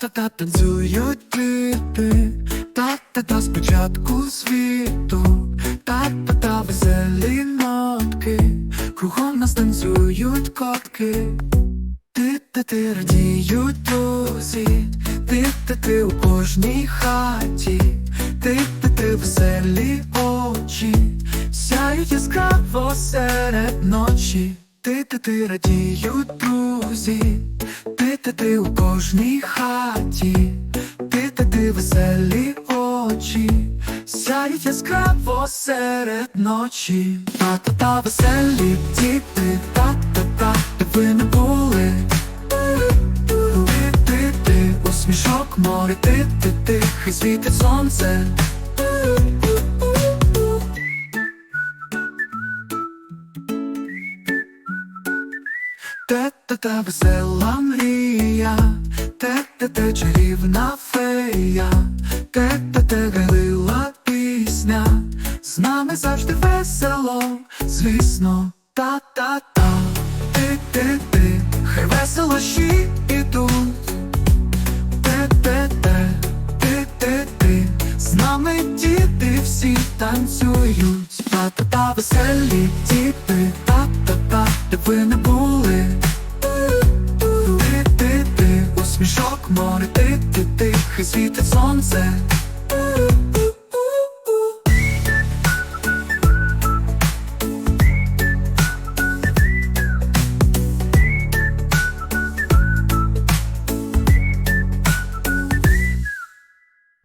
Та-та-та танцюють діти, та-та-та спочатку світу, та-та-та веселі нотки, кругом нас танцюють котки. Ти-ти-ти радіють друзі, ти-ти-ти у кожній хаті, ти-ти-ти веселі очі, сяють яскраво серед ночі, ти-ти-ти радіють друзі, ти-ти-ти у кожній хаті, ти-ти-ти веселі очі, сяють яскраво серед ночі, та-та-та веселі діти, та-та-та, ви не були. Ти-ти-ти, усмішок море, ти-ти-ти, хай світить сонце. Те-те-те весела те-те-те грила пісня, з нами завжди весело, звісно, та-та-та, ти-ти-ти, хай весело ще ідуть. Те-те-те, ти-ти-ти, з нами діти всі танцюють, та-та-та веселі діти, Ти-ти-ти, море, ти, ти, тихе світить сонце.